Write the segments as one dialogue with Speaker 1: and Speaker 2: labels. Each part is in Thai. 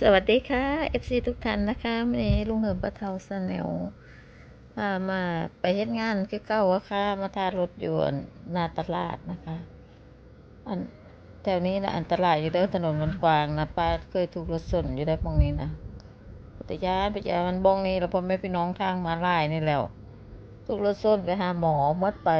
Speaker 1: สวัสดีค่ะ FC ทุกท่านนะคะวันนี้ลุงเหิมปะเทาสแนลพามาไปเฮ็ดงานคือเก้าค่ะ มาทารถอยู่หน้าตลาดนะคะอันแถวนี้นะอันตรายอยู่เด้อถนนมันกว้างนะป้าเคยถูกรถชนอยู่ได้ตรงนี้นะปัญญานปัญญานมันบ้องนี้แล้วพ่อแม่พี่น้องทางมาลายนี่แล้วถูกรถชนไปหาหมอหมดไป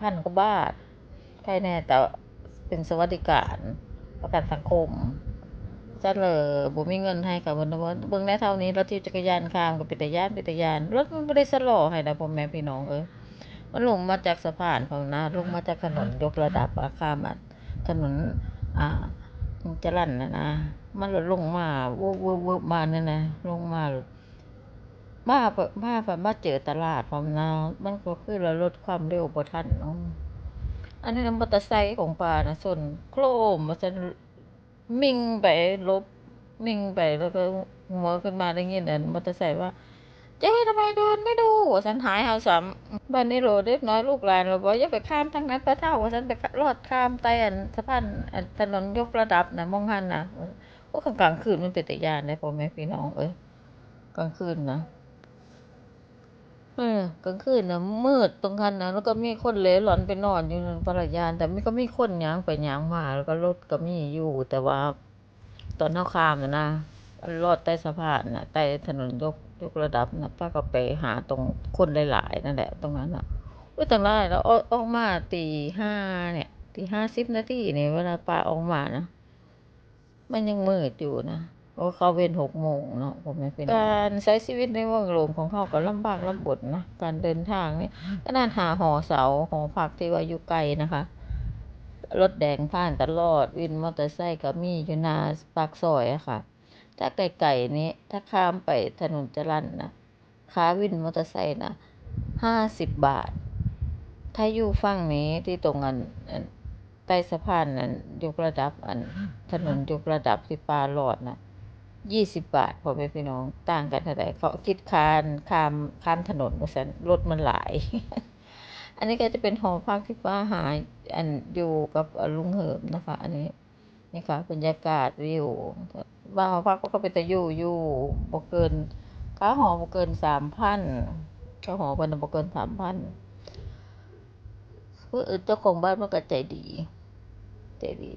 Speaker 1: พันกว่าบาทใครแน่แต่เป็นสวัสดิการประกันสังคม จะเลยบ่มีเงินให้กับเพิ่นว่าเบิ่งได้เท่านี้รถที่จักรยานข้ามก็เป็นตายานเป็นตายานรถมันบ่ได้สะลอให้นะพ่อแม่พี่น้องเอ้ยมันลงมาจากสะพานของนะลงมาจากถนนยกระดับอาข้ามอะถนนอ่าจรัญนะนะมันลงมาวุบๆๆมาเนี่ยนะลงมามาปมาปมาเจอตลาดพร้อมนะมันก็คือเราลดความเร็วบ่ทันอันนี้มอเตอร์ไซค์ของป้าน่ะชนโครมว่าซั่น มิ่งไปลบมิ่งไปแล้วก็หัวขึ้นมาได้ยินอันมอเตอร์ไซค์ว่า เจ๊ทำไมเดินไม่ดูฉันหายเฮาสามบ้านนี้โหลเล็กน้อยลูกหลานเราบอกอย่าไปข้ามทางนั้นตะเท่าฉันไปรอดข้ามไต่อันสะพานอันถนนยกระดับนะมองหันนะโอ้กลางคืนมันเป็นต่ยานได้พ่อแม่พี่น้องเอ้ยกลางคืนนะ ออกลางคืนนะมืดตรงคันนะแล้วก็มีคนเหลหลอนไปนอนอยู่ในปรยาน แต่ไม่ก็มีคนหยางไปหยางมาแล้วก็รถก็มีอยู่ แต่ว่า ตอนเท่าข้ามนะนะรอดใต้สะพานนะใต้ถนนยกยกระดับนะป้าก็ไปหาตรงคนหลายๆนั่นแหละ ตรงนั้นอะอุ้ยตรงนั้นแล้วออกออกมาตีห้าเนี่ยตีห้าสิบนาทีเนี่ยเวลาป้าออกมานะมันยังมืดอยู่นะ เพราะเขาเป็นหกโมงเนาะผมไม่เป็นการใช้ชีวิตในเมืองหลวงของเขาก็ลำบากลำบนนะการเดินทางนี่ก็น่าหาหอเสาหอพักที่ว่าอยู่ไกลนะคะรถแดงผ่านตลอดวินมอเตอร์ไซค์ก็มีอยู่หนาปากซอยอะค่ะ ถ้าไกลๆนี้ถ้าข้ามไปถนนจรัญนะค่าวินมอเตอร์ไซค์นะห้าสิบบาท ถ้าอยู่ฝั่งนี้ที่ตรงอันอันใต้สะพานนั้นยกระดับอันถนนยกระดับที่ปลาหลอดนะ ยี่สิบบาทพอแม่พี่น้องต่างกันเท่าไหร่เขาคิดคานข้ามข้ามถนนเพราะฉะนั้นรถมันหลาย อันนี้ก็จะเป็นหอพักที่ป้าหาอันอยู่กับลุงเหิมนะคะ อันนี้นี่ค่ะบรรยากาศวิวว่านหอพักก็เป็นต่อยู่อยู่บ่เกินค่าหอบ่เกินสามพันค่าหอเพิ่นบ่เกินสามพันคือเจ้าของบ้านมันก็ใจดี ใจดี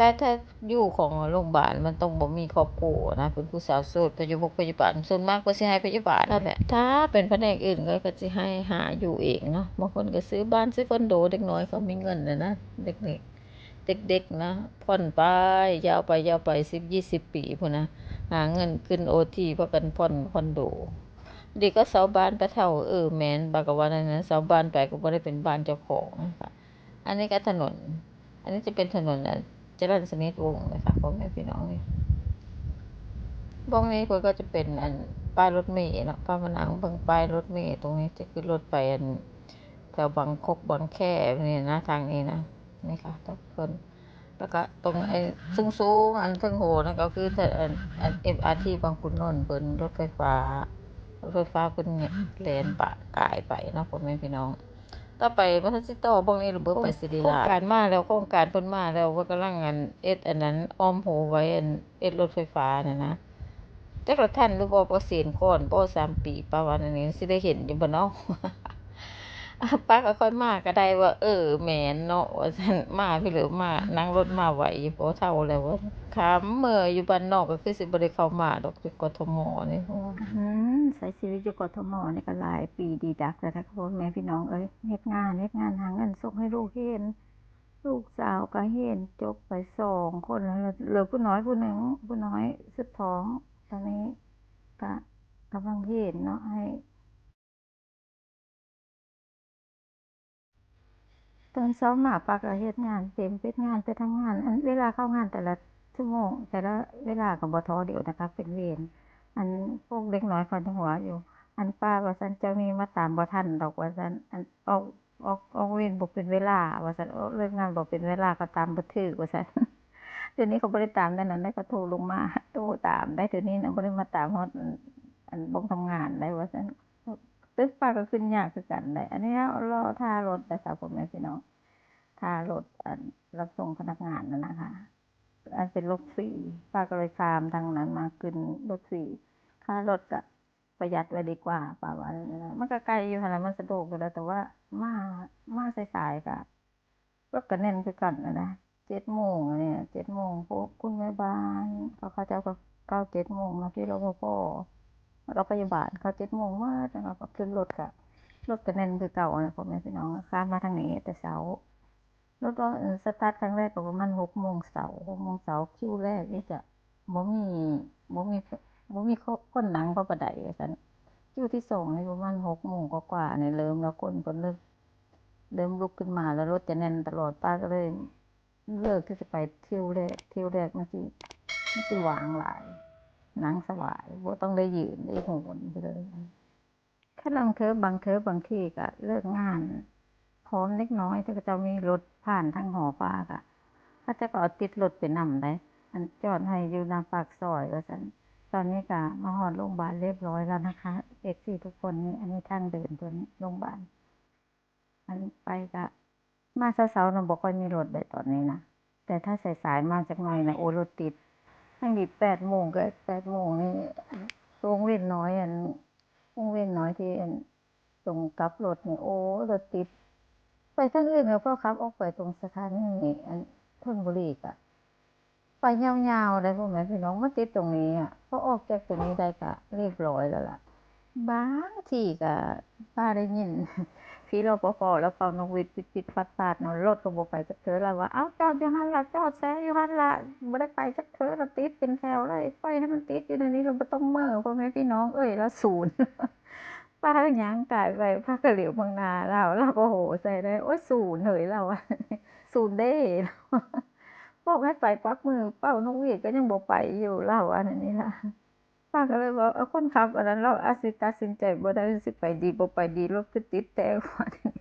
Speaker 1: แต่ถ้าอยู่ของโรงพยาบาลมันต้องบ่มีครอบครัวนะเป็นผู้สาวโสดพยาบาลพยาบาลส่วนมากก็สิให้พยาบาลนั่นแหละถ้าเป็นแผนกอื่นก็ก็สิให้หาอยู่เองเนาะบางคนก็ซื้อบ้านซื้อคอนโดเด็กน้อยเขามีเงินนะนะเด็กๆเด็กๆนะผ่อนไปยาวไปยาวไป10 20 ปีพุ่นนะหาเงินขึ้น OT เพราะกันผ่อนคอนโดดีก็เสาบ้านไปเท่าเออแมนบากว่านั่นนะเสาบ้านไปก็บ่ได้เป็นบ้านเจ้าของอันนี้ก็ถนน อันนี้จะเป็นถนนอะ จรัญสนิทวงศ์นะคะพ่อแม่พี่น้องนี่บ้องนี้เพิ่นก็จะเป็นอันป้ายรถเมล์เนาะป้ายผนังบิ่งป้ายรถเมล์ตรงนี้จะขึ้นรถไปอันแถวบางคกบางแค่เนี่ยนะทางนี้นะนี่ค่ะทุกคนแล้วก็ตรงไอ้ซึ่งสูงอันซึ่งโหนั่นก็คือแต่อันอัน MRT บางขุนนนท์เพิ่นรถไฟฟ้ารถไฟฟ้าเพิ่นเนี่ยแล่นปะกายไปเนาะพ่อแม่พี่น้อง ต่อไปมันสิต่อบ่งนี้ระเบิดไปสิริราโครงการมาแล้วโครงการเพิ่นมาแล้วว่ากำลังอันเอ็ดอันนั้นอ้อมโหไว้อันเอ็ดรถไฟฟ้าน่ะนะจักละท่านหรือบ่บ่เสียนก่อนบ่สามปีประมาณนี้สิได้เห็นอยู่บ่เนาะ ป้าก็ค่อยมาก็ได้ว่า เออแม่นเนาะว่าฉันมาพี่เหลือมานั่งรถมาไหวอเท่าแล้วว่าคำเมื่ออยู่บ้านนอกก็คือสิบ่ได้เข้ามาดอกที่กทมนี่เพราะว่า
Speaker 2: อืมใช้ชีวิตอยู่กทมนี่ก็หลายปีดีดักแล้วนะคะพ่อแม่พี่น้องเอ้ยเฮ็ดงานเฮ็ดงานหาเงินส่งให้ลูกเห็น ลูกสาวก็เห็นจบไปสองคนแล้วเหลือผู้น้อยผู้หนึ่งผู้น้อยสุดท้อง ตอนนี้ก็กำลังเห็นเนาะให้ ตอนเช้ามาปากเฮ็ดงาน เต็มเฮ็ดงานไปทำงาน อันเวลาเข้างานแต่ละชั่วโมง แต่ละเวลาก็บ่ท้อเดียวนะคะ เป็นเวรอันพวกเด็กน้อยฟันหัวอยู่ อันป้าว่าซั่นเจ้านี่มาตามบ่ทันดอกว่าซั่นอันออกออกออกเวรบ่เป็นเวลา ว่าซั่นออกเลิกงานบ่เป็นเวลาก็ตามบ่ถึกว่าซั่นเดี๋ยวนี้เขาบ่ได้ตามได้นั้นได้ก็โทรลงมาโทรตามได้เดี๋ยวนี้นะบ่ได้มาตามฮอดอันอันบ่ทำงานได้ว่าซั่น ตึกป้าก็ขึ้นยากคือกันได้อันนี้รอท่ารถแต่สาวพ่อแม่พี่น้องท่ารถอันรับส่งพนักงานนั่นนะคะ อันเป็นรถฟรีป้าก็เลยข้ามทางนั้นมาขึ้นรถฟรีค่ารถก็ประหยัดไว้ดีกว่าป้าว่านะมันก็ไกลอยู่หั่นล่มันสะดวกอยู่แล้วแต่ว่ามามาสายๆก็รถก็แน่นคือกันนะนะ7โมงเนี่ย7โมงพวกคุณแม่บ้านเขาเขาเจ้าก็เข้า7โมงเนาะพี่รปภแล้วก็พยาบาลเข้า7โมงหมดแล้วก็ขึ้นรถก็รถก็แน่นคือเก่านะพ่อแม่พี่น้องข้ามมาทางนี้แต่เช้าแล้วก็เอ่อสตาร์ทครั้งแรกก็ประมาณ6โมงเช้า6โมงเช้าคิวแรกนี่จะบ่มีบ่มีบ่มีคนคนนั่งพอปานใดว่าซั่นคิวที่สองนี่ประมาณ6โมงกว่าๆนี่เริ่มแล้วคนก็เริ่มเริ่มลุกขึ้นมาแล้วรถจะแน่นตลอดป้าก็เลยเลิกที่จะไปเที่ยวแรกเที่ยวแรกมันสิมันสิว่างหลาย นั่งสบายบ่ต้องได้ยืนได้โหนไปเลยแค่ลางเทอบางเทอบางทีก็เลิกงานพร้อมเล็กน้อยถ้าเขาจ้ามีรถผ่านทางหอฟ้าก็เขาจะก็เอาติดรถไปนำได้อันจอดให้อยู่หน้าปากซอยว่าซั่นตอนนี้ก็มาฮอดโรงพยาบาลเรียบร้อยแล้วนะคะ FC ทุกคนนี่อันนี้ทางเดินตัวนี้โรงพยาบาลอันไปก็มาเช้าๆนะบ่ค่อยมีรถได้ตอนนี้นะแต่ถ้าสายๆมาจักหน่อยนะโอ้รถติด ทางนี้8โมงก็8โมงนี่วงเว้นน้อยอันวงเว้นน้อยที่อันตรงกลับรถนี่โอ้รถติด ไปทางอื่นก็พอขับออกไปตรงสถานีอันธนบุรีก็ไปยาวๆเลยพ่อแม่พี่น้องมันติดตรงนี้อะพอออกจากตรงนี้ได้ก็เรียบร้อยแล้วล่ะบางทีก็ป้าได้ยิน พี่รปภแล้วเป่านกหวีดปิดๆฟัดๆเนาะรถก็บ่ไปจักเทื่อแล้วว่าเอ้าจอดอยู่หันล่ะจอดแซะอยู่หันล่ะบ่ได้ไปจักเทื่อแล้วติดเป็นแถวเลยปล่อยให้มันติดอยู่ในนี้เราบ่ต้องเม้อพ่อแม่พี่น้องเอ้ยแล้วศูนย์ป้าก็หยังกายไปป้าก็เหลียวบิ่งนาเราเราก็โหใส่ได้โอ๊ยศูนย์เฮ้ยเราอะศูนย์เด้บอกให้ไปกวักมือเป่านกหวีดก็ยังบ่ไปอยู่เราอันนี้ล่ะ ป้าก็เลยว่าเออคนขับอันนั้นเราอาจสิตัดสินใจบ่ได้สิไปดีบ่ไปดีรถคือติดแต่กว่านี้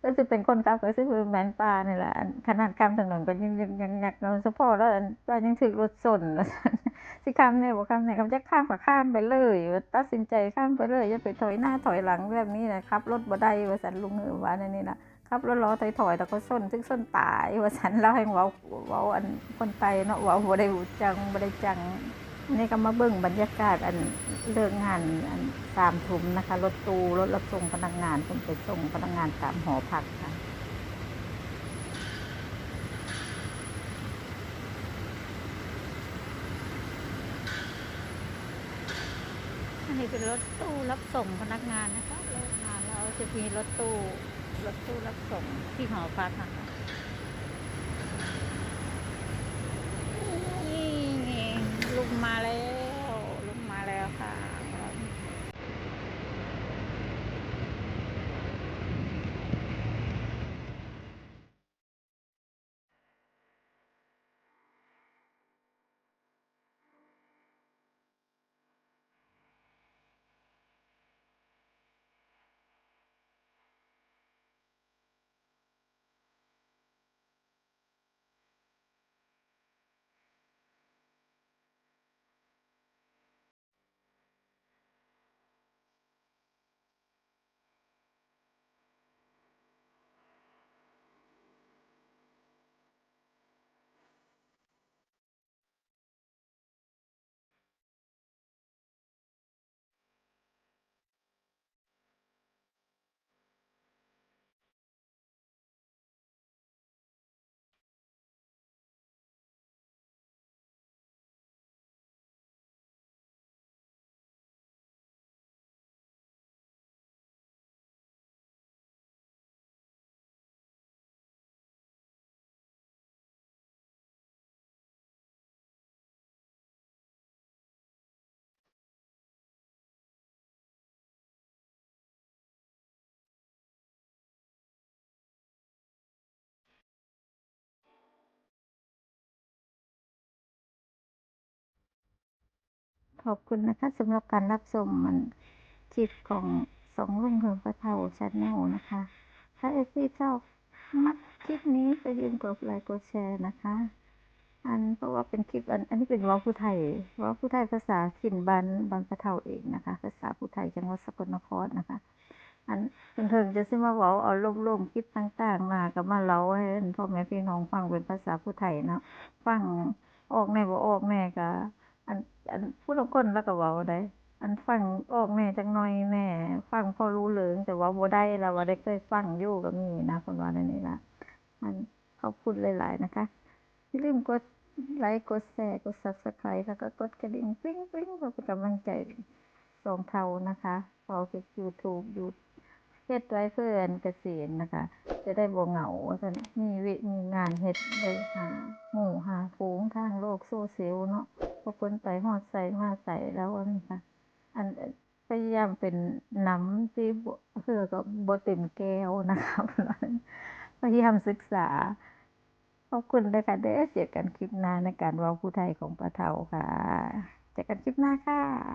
Speaker 2: ก็สิเป็นคนขับก็สิเป็นแมนป้านี่แหละขนาดข้ามถนนก็ยังยังยังยักเนาะพาะแล้วป้ายังถูกรถชนว่าซั่นสิข้ามแน่บ่ข้ามแน่ยคำจะข้ามก็ข้ามไปเลยว่าตัดสินใจข้ามไปเลยอย่าไปถอยหน้าถอยหลังแบบนี้นะขับรถบ่ได้ว่าซั่นลุงเออว่านั่นนี่ล่ะขับรถล้อถอยๆแล้วก็ชนถึงชนตายว่าซั่นเราให้เว้าเว้าอันคนไทยเนาะเว้าบ่ได้จังบ่ได้จัง นี่ก็มาเบิ่งบรรยากาศอันเลิกงานอันสามทุ่มนะคะ รถตู้รถรับส่งพนักงานคนไปส่งพนักงานตามหอพักค่ะอันนี้เป็นรถตู้รับส่งพนักงานนะคะเลิกงานแล้วจะมีรถตู้รถตู้รับส่งที่หอพักนะคะนี่ลุง มาแล้ ขอบคุณนะคะสำหรับการรับชมมันคลิปของสองลุงเหิมพระเทาชาแนลนะคะ ถ้าเอฟซีชอบมักคลิปนี้ก็ยืนกดไลค์กดแชร์นะคะ อันเพราะว่าเป็นคลิปอันอันนี้เป็นว้าผู้ไทยว้าผู้ไทยภาษาถิ่นบ้านบ้านพระเทาเองนะคะ ภาษาผู้ไทยจังหวัดสกลนครนะคะ อันเพิ่นเพิ่งจะสิมาว้าเอาลมๆคิดต่างๆมาก็มาเล่าให้พ่อแม่พี่น้องฟังเป็นภาษาผู้ไทยเนาะฟังออกแน่บ่ออกแน่ก็ อัน อันผู้ลางคนเลาก็เว้าได้ อันฟังออกแหน่จักหน่อยแหน่ ฟังพอรู้เรื่อง แต่ว้าบ่ได้แล้วว่าได้เคยฟังอยู่ก็มีนะ เพิ่นว่าแนวนี้ล่ะ อันขอบคุณหลายๆนะคะ อย่าลืมกดไลก์กดแชร์ กด Subscribe แล้วก็กดกระดิ่งกริ๊งๆเพื่อเป็นกำลังใจสองเท่านะคะพราะเฮ็ดยูทูบอยู่เฮ็ดไว้เพื่อนเกษียณนะคะ จะได้บ่เหงาซั่นมีเวยมีงานเฮ็ดได้หาหมู่หาฝูงทางโลกโซเชียลเนาะ พราะเพิ่นไปฮอดใสมาใสแล้วอะนี่ค่ะ อันพยายามเป็นน้ำที่บ่คือกับ่เต็มแก้วนะคะพยายามศึกษา ขอบคุณเลยค่ะเด้อเจอกันคลิปหน้าในการเว้าผู้ไทยของป้าเทาค่ะ เจอกันคลิปหน้าค่ะ